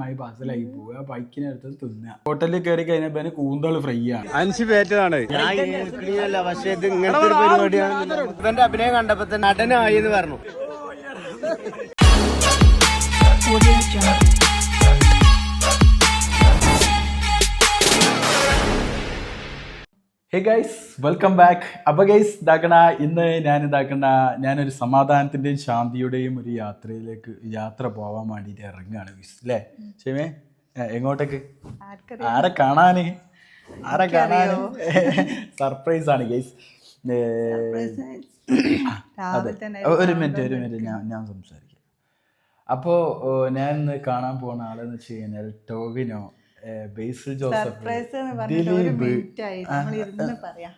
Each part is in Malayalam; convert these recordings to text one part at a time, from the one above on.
മായി പാസലായി പോവുക. ബൈക്കിനടുത്ത് തിന്നുക. ഹോട്ടലിൽ കയറി കഴിഞ്ഞപ്പോ കൂന്തൾ ഫ്രൈ ആണ്. അഞ്ച് പേറ്റതാണ് പക്ഷെ ഇത് ഇങ്ങനത്തെ ഒരു പരിപാടിയാണ് ഇവന്റെ അഭിനയം കണ്ടപ്പോ തന്നെ നടനായി എന്ന് പറഞ്ഞു. ഹേ ഗൈസ് വെൽക്കം ബാക്ക് അപ്പൊ ഗൈസ് ഇതാക്കണ ഇന്ന് ഞാൻ ഇതാക്കണ ഞാനൊരു സമാധാനത്തിന്റെയും ശാന്തിയുടെയും ഒരു യാത്രയിലേക്ക് യാത്ര പോവാൻ വേണ്ടിയിട്ട് ഇറങ്ങുകയാണ് ഗൈസ് അല്ലേ ചേമേ എങ്ങോട്ടേക്ക്? ആരെ കാണാന്? ആരെ കാണാന്? സർപ്രൈസ് ആണ് ഗൈസ് അതെ. ഒരു മിനിറ്റ് ഒരു മിനിറ്റ് ഞാൻ ഞാൻ സംസാരിക്കാം. അപ്പോൾ ഞാൻ ഇന്ന് കാണാൻ പോകുന്ന ആളെന്ന് വെച്ച് കഴിഞ്ഞാൽ ടോവിനോ. ബേസിൽ ജോസഫ്. ദിലീപ്.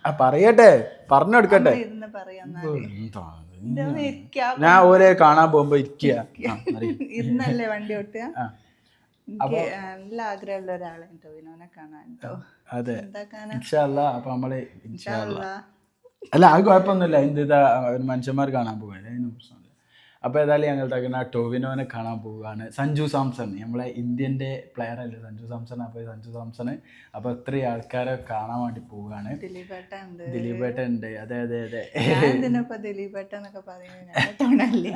ആ പറയട്ടെ. പറഞ്ഞു കൊടുക്കട്ടെ ഇരുന്ന് പറയാം എന്താ ഇത്? ഇതൊന്ന് ഇരിക്കാം. ഞാൻ ഓരേ കാണാൻ പോകുമ്പോ ഇരിക്കുക ആ, ഇരുന്നല്ലേ വണ്ടി ഓട്ടുക? ആ, എനിക്ക് നല്ല ആഗ്രഹമുള്ള ഒരാളെ ടോവിനോനെ കാണാൻ അതെ. അപ്പൊ നമ്മൾ അല്ല. അത് കുഴപ്പമൊന്നുമില്ല. എന്ത് മനുഷ്യന്മാർ കാണാൻ പ്രശ്നമില്ല. അപ്പോൾ ഏതായാലും ഞങ്ങൾ തകർന്ന ടോവിനോനെ കാണാൻ പോവുകയാണ്. സഞ്ജു സാംസൺ നമ്മളെ ഇന്ത്യന്റെ പ്ലെയർ അല്ലേ? സഞ്ജു സാംസൺ അപ്പോൾ സഞ്ജു സാംസൺ അപ്പോൾ ഇത്രയും ആൾക്കാരെ കാണാൻ വേണ്ടി പോവുകയാണ്. ദിലീപ് ഏട്ടൻ ഉണ്ട് അതെ അതെ. അതെ പറയുന്നത് തോന്നല്ലേ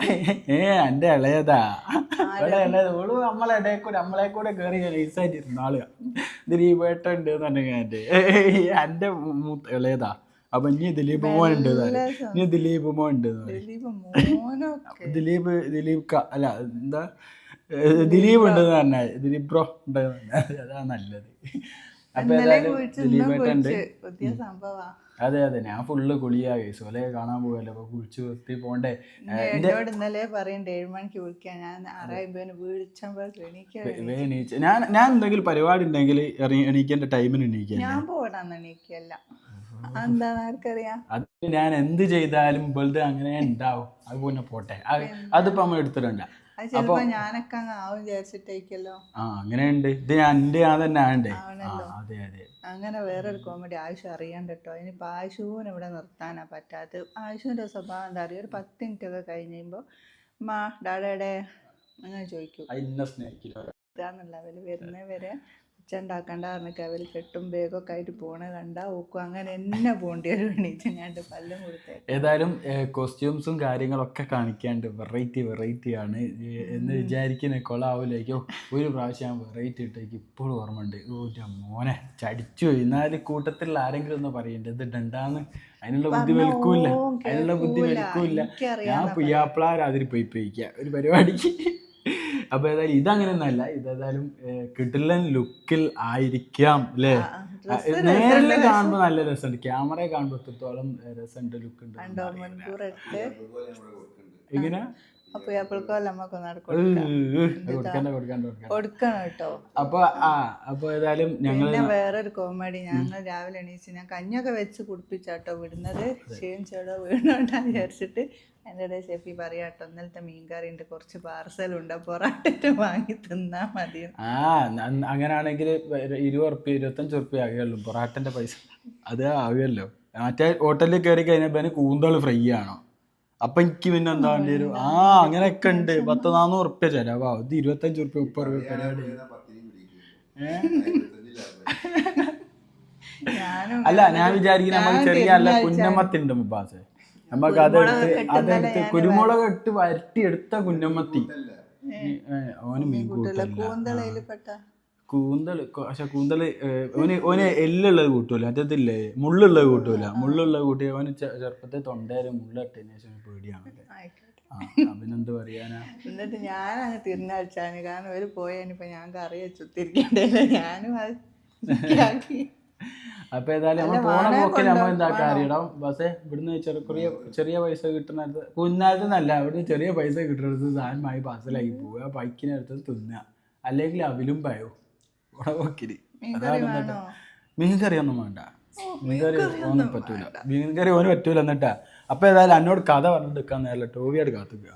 ഏ എന്റെ ഇളയതാ. ഓൾ നമ്മളെ ഇടയിൽ കൂടെ നമ്മളെ കൂടെ കയറി നൈസായിട്ട് ഇരുന്ന ദിലീപ് ഏട്ടൻ ഉണ്ട് എന്നുണ്ടെങ്കിൽ എന്റെ എന്റെ ഇളയതാ. അപ്പൊ ഇനി ദിലീപ് മോൻ ഉണ്ട്. ഇനി ദിലീപ് മോൻ ഉണ്ട്. ദിലീപ് ദിലീപ് ക അല്ല എന്താ ദിലീപ് ഉണ്ട് പറഞ്ഞാൽ ദിലീപ് ബ്രോ ഉണ്ട് അതാ നല്ലത്. അപ്പൊ അതെ അതെ. ഞാൻ ഫുള്ള് കുളിയാ കേസ് ഓലെ കാണാൻ പോകല്ലോ അപ്പൊ കുളിച്ചു നിർത്തി പോണ്ടേ. എന്നോട് ഇന്നലെ പറയണ്ടേ ഏഴ് മണിക്ക് വിളിക്കാൻ ഞാൻ ഞാൻ ഞാൻ എന്തെങ്കിലും പരിപാടി ഉണ്ടെങ്കിൽ എണീക്കേണ്ട ടൈമിന് എണീക്കാൻ ഞാൻ പോകണം എണീക്കല്ല. അത് ഞാൻ എന്ത് ചെയ്താലും വെറുതെ അങ്ങനെ ഉണ്ടാവും. അത് പിന്നെ പോട്ടെ. അത് അതിപ്പോ നമ്മൾ എടുത്തിട്ടുണ്ട് അപ്പൊ ഞാനൊക്കെ ആവും വിചാരിച്ചിട്ടേക്കല്ലോ. ആ അങ്ങനെയുണ്ട്. ഇത് ഞാൻ എന്റെ ഞാൻ തന്നെ ആണ്ടേ അതെ അതെ. അങ്ങനെ വേറൊരു കോമഡി ആയുഷ് അറിയണ്ട കേട്ടോ ഇനിയിപ്പോൾ ആയുഷൂന് ഇവിടെ നിർത്താനാ പറ്റാത്തത്. ആയുഷിന്റെ സ്വഭാവം എന്താ അറിയുക ഒരു പത്ത് മിനിറ്റ് ഒക്കെ കഴിഞ്ഞ് കഴിയുമ്പോൾ മാ ഡാഡയുടെ അങ്ങനെ ചോദിക്കും. വരുന്നേ വരെ. ഉച്ച ഉണ്ടാക്കണ്ട പറഞ്ഞിട്ട് അവർ കെട്ടും ബേഗൊക്കെ ആയിട്ട് പോണ കണ്ടാ ഓക്കും. അങ്ങനെ എന്നെ പോണ്ടി ഒരു എണീച്ച് ഞാൻ പല്ലും കൊടുത്തേ ഏതായാലും കോസ്റ്റ്യൂംസും കാര്യങ്ങളൊക്കെ കാണിക്കാണ്ട് വെറൈറ്റി വെറൈറ്റി ആണ്. എന്ന് വിചാരിക്കുന്ന കൊളാവൂലേക്കോ. ഒരു പ്രാവശ്യം വെറൈറ്റി ഇട്ടേക്ക് ഇപ്പോഴും ഓർമ്മ ഉണ്ട് ഓ മോനെ ചടിച്ചു എന്നാൽ കൂട്ടത്തിൽ ആരെങ്കിലും ഒന്ന് പറയണ്ടേ ഇത് ഡണ്ടാന്ന് അതിനുള്ള ബുദ്ധി വെൽക്കൂല അതിനുള്ള ബുദ്ധി വെൽക്കൂല ഞാൻ പുയ്യാപ്പിളാ അതിൽ പോയി പോയിക്കുക ഒരു പരിപാടിക്ക്. അപ്പൊ ഏതായാലും ഇതങ്ങനെ ഒന്നല്ല ഇതേതായാലും കിടിലൻ ലുക്കിൽ ആയിരിക്കാം അല്ലേ നേരിൽ കാണുമ്പോ നല്ല രസമുണ്ട്. ക്യാമറ കാണുമ്പോ എത്രത്തോളം രസമുണ്ട് ലുക്ക് ഉണ്ട്. കണ്ടോ അപ്പോഴേക്കോ നമുക്ക് കൊടുക്കണം കേട്ടോ. അപ്പൊ ആ അപ്പൊ ഏതായാലും ഞങ്ങൾ പിന്നെ വേറൊരു കോമഡി ഞങ്ങൾ രാവിലെ എണീച്ച് ഞാൻ കഞ്ഞൊക്കെ വെച്ച് കുടിപ്പിച്ചാട്ടോ വിടുന്നത്. ക്ഷീണിച്ചോടോ വീണോണ്ടാ വിചാരിച്ചിട്ട് എന്റെ ഇടയിൽ ഷെഫി പറയാട്ടോ ഇന്നലത്തെ മീൻകറി ഉണ്ട് കുറച്ച് പാർസലുണ്ട് പൊറാട്ട വാങ്ങി തിന്നാ മതി. ആ അങ്ങനാണെങ്കിൽ ഇരുപത് ഉറുപ്പ്യ ഇരുപത്തഞ്ച് ഉറുപ്പ്യ ആകുകയുള്ളൂ പൊറാട്ടന്റെ പൈസ. അത് ആകുമല്ലോ മറ്റേ ഹോട്ടലിൽ കയറി കഴിഞ്ഞപ്പോ കൂന്തൾ ഫ്രൈ ആണോ? അപ്പൊ എനിക്ക് പിന്നെ എന്താ വേണ്ടി വരും? ആ അങ്ങനെയൊക്കെ ഉണ്ട്. പത്ത് നാന്നൂറ് ഉറുപ്പ്യ ചെലവാ. ഇത് ഇരുപത്തഞ്ച് ഉറുപ്പ്യ മുപ്പത് ഉറുപ്പ്യ പരിപാടി അല്ല ഞാൻ വിചാരിക്കുന്ന നമ്മൾ ചെറിയ അല്ല കുഞ്ഞമ്മത്തിണ്ട് മുബാസ്. നമ്മക്ക് നമുക്ക് അതെടുത്ത് അതെടുത്ത് കുരുമുളക് ഇട്ട് വരട്ടി എടുത്ത കുഞ്ഞമ്മത്തി അവന് ഓന് മീൻ കൂട്ടല്ല കൂന്തളയിൽ പെട്ട കൂന്തൾ കൊ- പക്ഷെ കൂന്തൾ ഏഹ്, ഓന് ഓന് എല്ലുള്ളത് കൂട്ടൂല മറ്റേതില്ലേ മുള്ളുള്ളത് കൂട്ടൂല. മുള്ളുള്ളത് കൂട്ടി ഓന് ചെറുപ്പത്തെ തൊണ്ടയിൽ മുള്ളിട്ടതിന് ശേഷം പേടിയാണ് പറയാനാ? എന്നിട്ട് ഞാൻ അങ്ങ് തിരിഞ്ഞടിച്ചാണ് കാരണം ഒരു പോയതിനിപ്പോ ഞാൻ കറി വെച്ചു തിരിക്കണ്ടല്ലോ ഞാനും അത്. അപ്പൊ ഏതായാലും നമ്മൾ പോണ പോക്കിൽ നമ്മൾ എന്താക്കാൻ അറിയണം ബസ്സേ ഇവിടുന്ന് ചെറിയ ചെറിയ പൈസ കിട്ടുന്നിടത്ത് കുന്നാലത്തുനിന്നല്ല ഇവിടുന്ന് ചെറിയ പൈസ കിട്ടുന്നിടത്ത് സാധനമായി പാസലായി പോവുക ബൈക്കിനടുത്ത് തിന്നുക. അല്ലെങ്കിൽ അവിലും പയോ? എന്നിട്ട് മീൻകറി ഒന്നും വേണ്ട. മീൻകറി ഒന്നും പറ്റൂല. മീൻകറി ഓന് പറ്റൂല എന്നിട്ടാ. അപ്പൊ ഏതായാലും എന്നോട് കഥ പറഞ്ഞിട്ട് നിൽക്കാൻ നേരല്ല. ടോവിയായിട്ട് കാത്തുക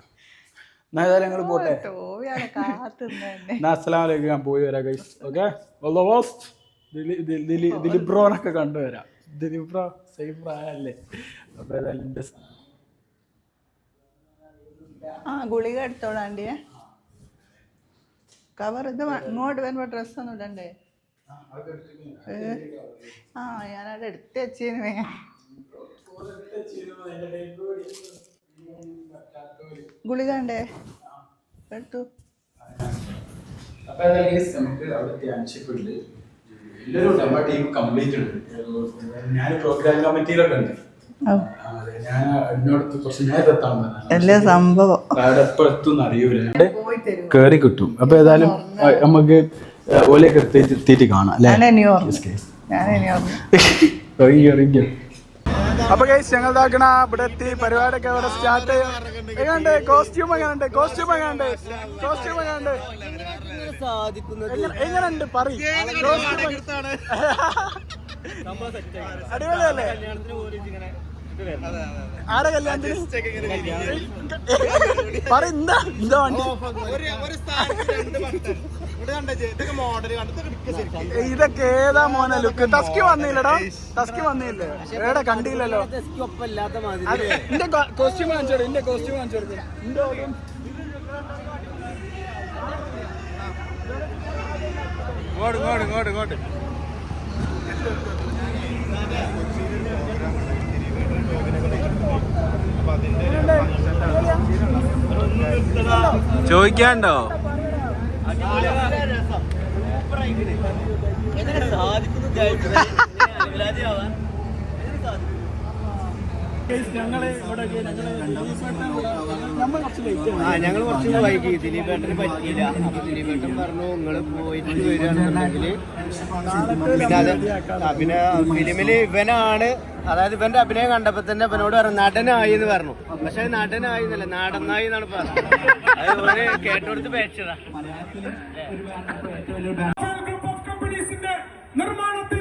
എന്നാ ഏതായാലും ഞങ്ങൾ പോട്ടെ. എന്നാ അസ്സലാം വലൈക്കും ഞാൻ പോയി വരാം guys okay all the best Dileep ബ്രോനൊക്കെ കണ്ടുവരാം ദിലീപ് ബ്രോ സെയിം പ്രായമല്ലേ അപ്പൊ ഏതായാലും ആ ഗുളിക എടുത്തോളാണ്ടിയേ കവർ ഇത് ഇങ്ങോട്ട് വരുമ്പോ ഡ്രസ് ഒന്നും ഇടണ്ടേ? ആ ഞാനവിടെ എടുത്ത് വെച്ചിരുന്നു ഗുളിക ഉണ്ടേ എടുത്തു. നമുക്ക് എല്ലാവരും ഉണ്ട് നമ്മുടെ ടീം കംപ്ലീറ്റ് ഉണ്ട്. ഞാൻ പ്രോഗ്രാം കമ്മിറ്റിയിലൊക്കെ ഉണ്ട്. ആ, ഞാൻ എന്നോടത്ത് കുറച്ച് നേരത്തെ എത്താൻ എല്ലാ സംഭവം? അവിടെ എപ്പോ എത്തും അറിയൂല കേറി കിട്ടും. അപ്പൊ ഏതായാലും നമുക്ക് ഓലയൊക്കെ എത്തിയിട്ട് കാണാം അല്ലേ? അപ്പൊ ഗൈസ് ഞങ്ങൾ ഇതാക്കണ ഇവിടെ എത്തി പരിപാടിയൊക്കെ ഇവിടെ സ്റ്റാർട്ട് എങ്ങനെയുണ്ട്? കോസ്റ്റ്യൂം എങ്ങനെയുണ്ട്? കോസ്റ്റ്യൂം എങ്ങനെയുണ്ട്? കോസ്റ്റ്യൂം എങ്ങനെയുണ്ട്? എങ്ങനെ- എങ്ങനെയുണ്ട്? പറയും. അടിപൊളിയല്ലേ? ആടെ കല്യാണത്തിന്? പറ എന്താ എന്താ വണ്ടി. ഇതൊക്കെ ഏതാ മോനെ? ലുക്ക് ടസ്കി വന്നില്ലടാ. ടസ്കി വന്നില്ലേ? എവിടെ കണ്ടില്ലല്ലോ. എന്റെ കോസ്റ്റ്യൂം കാണിച്ചോട് എന്റെ കോസ്റ്റ്യൂം കാണിച്ചോട് ഇങ്ങോട്ട് ഇങ്ങോട്ട് ഇങ്ങോട്ട് ഇങ്ങോട്ട്. ചോദിക്കാണ്ടോ? ഞങ്ങൾ ഇവിടെ നമ്മൾ കുറച്ച് ലേറ്റ് ആ ഞങ്ങൾ കുറച്ച് വൈകി. ദിലീപേട്ടന് പറ്റിയില്ല. അപ്പൊ ദിലീപേട്ടൻ പറഞ്ഞു നിങ്ങൾ പോയിട്ട് വരികയാണെന്നുണ്ടെങ്കിൽ പിന്നെ അത് പിന്നെ ഫിലിമിൽ ഇവനാണ്. അതായത് ഇവന്റെ അഭിനയം കണ്ടപ്പോ തന്നെ ഇവനോട് പറഞ്ഞു നടനായി എന്ന് പറഞ്ഞു. പക്ഷെ അത് നടനായി എന്നല്ല നാടനായി എന്നാണ് പറഞ്ഞത്. അത് കേട്ടോടുത്ത് പേച്ചതാ നിർമ്മാണത്തിൽ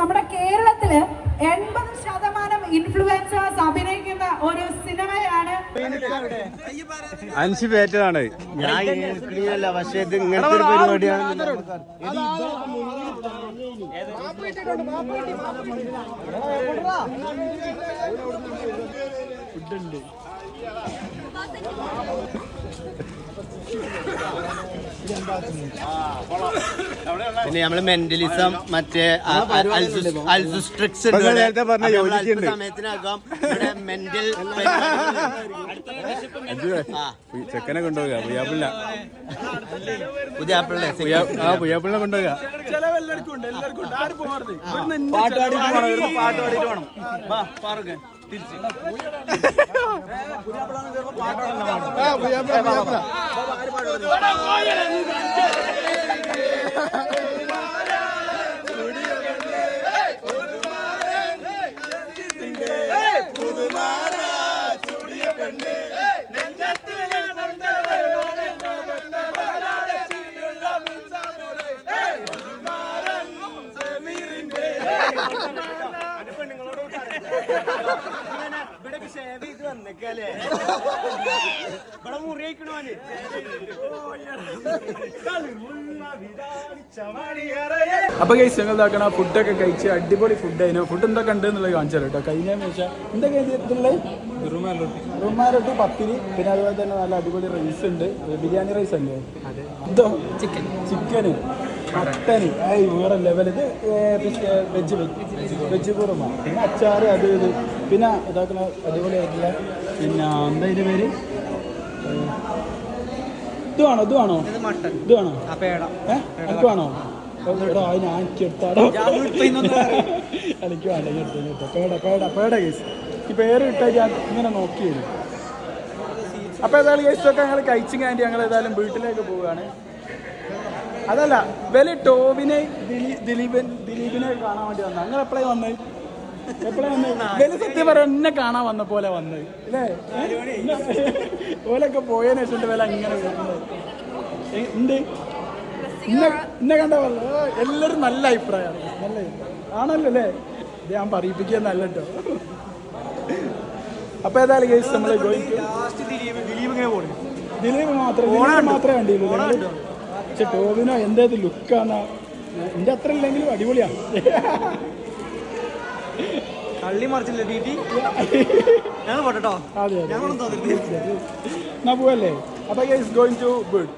നമ്മുടെ കേരളത്തിൽ എൺപത് ശതമാനം ഇൻഫ്ലുവൻസേഴ്സ് അഭിനയിക്കുന്ന ഒരു സിനിമയാണ്. അഞ്ച് പേറ്റാണ് ഞാൻ പക്ഷേ ഇത് ഇങ്ങനത്തെ ഒരു പരിപാടിയാണ്. പിന്നെ നമ്മൾ മെന്റലിസം മറ്റേ അൽസുസ്ട്രിക്സ് സമയത്തിനകം ഇവിടെ മെന്റൽ ചെക്കനെ കൊണ്ടുപോകുക പുയ്യാപ്പിള്ള പുതിയ ആപ്പിളിനെ ആ പുയ്യാപ്പിളിനെ കൊണ്ടുപോകുക ചെലവ് എല്ലാവർക്കും ഉണ്ട്. എല്ലാവർക്കും ഉണ്ട് ആരും പോകരുത് പാട്ട് പാടിയിട്ട് പാട്ട് പാടിയിട്ട് വേണം അപ്പൊ കൈസ് ഞങ്ങൾ ഇതാക്കണ ഫുഡൊക്കെ കഴിച്ച് അടിപൊളി ഫുഡ് അതിന് ഫുഡ് എന്തൊക്കെ ഉണ്ട് എന്നുള്ളത് കാണിച്ചു തരാം കേട്ടോ. കഴിഞ്ഞ വെച്ചാൽ എന്തൊക്കെ ഇതിലുള്ളത്? റുമാലൊട്ടി പത്തിരി പിന്നെ അതുപോലെ തന്നെ നല്ല അടിപൊളി റൈസ് ഉണ്ട്. ബിരിയാണി റൈസ് അല്ലേ? ഇതോ ചിക്കൻ ചിക്കന് മട്ടന് ഏയ് വേറെ ലെവൽ ഇത് വെജ് വെജ് കുറുമ പിന്നെ അച്ചാർ അത് ഇത്. പിന്നെ ഇതാക്കുന്ന അടിപൊളിയായിട്ടുള്ള പിന്നെ എന്താ ഇതിന്റെ പേര്? ഇത് വേണോ? ഇത് വേണോ? ഇത് വേണോ? ഏഹ് എനിക്ക് വേണോ? എടാ ഞാൻ എനിക്ക് എടുത്താടോ എനിക്ക് വേണ്ട ഞാൻ എടുത്തു എടുത്തു. പേട പേട പേട കേസ് ഈ പേര് ഇട്ടാൽ ഞാൻ ഇങ്ങനെ നോക്കിയിരുന്നു അപ്പോൾ ഏതായാലും കേസൊക്കെ ഞങ്ങൾ കഴിച്ചും കാൻഡി ഞങ്ങൾ ഏതായാലും വീട്ടിലേക്ക് പോവുകയാണ്. അതല്ല വലിയ ടോവിനെ ദിലീ ദിലീപൻ ദിലീപിനെ കാണാൻ വേണ്ടി വന്ന. അങ്ങനെ എപ്പോഴേ വന്നത് ഇവൽ സത്യം പറയാൻ എന്നെ കാണാൻ വന്ന പോലെ വന്നത് അല്ലേ ഓലൊക്കെ പോയതിനു ശേഷം വില ഇങ്ങനെ ഉണ്ട് ഇന്നെ കണ്ട എല്ലാവരും നല്ല അഭിപ്രായമാണ് നല്ല ആണല്ലോ അല്ലേ ഇത് ഞാൻ പറയിപ്പിക്കുക നല്ല കേട്ടോ. അപ്പൊ ഏതായാലും കേസ് നമ്മൾ ദിലീപ് മാത്രം ദിലീപ് മാത്രമേ കണ്ടില്ലൂ നിങ്ങൾ പക്ഷെ ടോവിനോ എന്തേത് ലുക്കാണ് എന്റെ അത്ര ഇല്ലെങ്കിലും അടിപൊളിയാണ്. കള്ളി മറിച്ചില്ല ടീറ്റി ഞങ്ങൾ പോട്ടോ അതെ അതെ. എന്നാ പോവല്ലേ? അപ്പൊ ഗോയിങ് ടു ഗുഡ്